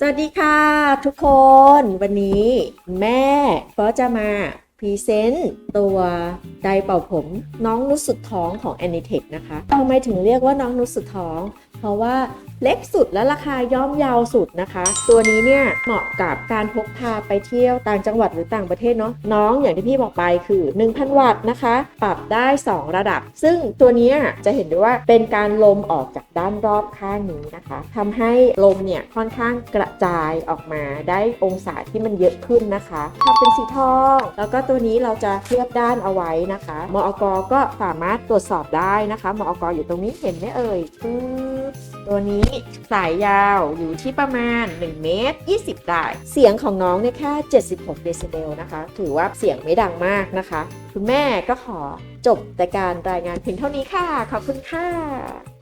สวัสดีค่ะทุกคนวันนี้แม่ก็จะมาพรีเซนต์ตัวไดเป่าผมน้องนุสุดท้องของ a n i t e c h นะคะทำไมถึงเรียกว่าน้องนุสุดท้อง ราะว่าเล็กสุดและราคาย่อมเยาวสุดนะคะ ตัวนี้เนี่ยเหมาะกับการพกพาไปเที่ยวต่างจังหวัดหรือต่างประเทศเนาะน้องอย่างที่พี่บอกไปคือ 1,000 วัตต์นะคะ ปรับได้ 2 ระดับ ซึ่งตัวนี้จะเห็นได้ว่าเป็นการลมออกจากด้านรอบข้างนี้นะคะทำให้ลมเนี่ยค่อนข้างกระจายออกมาได้องศาที่มันเยอะขึ้นนะคะถ้าเป็นสีทอง แล้วก็ตัวนี้เราจะเคลือบด้านเอาไว้นะคะมอกก็สามารถตรวจสอบได้นะคะมอกอยู่ตรงนี้เห็นไหมเอ่ยปึ๊บ ตัวนี้สายยาวอยู่ที่ประมาณ 1 เมตร 20 ได้ เสียงของน้องเนี่ยแค่ 76 เดซิเบลนะคะ ถือว่าเสียงไม่ดังมากนะคะ คุณแม่ก็ขอจบแต่การรายงานเพียงเท่านี้ค่ะ ขอบคุณค่ะ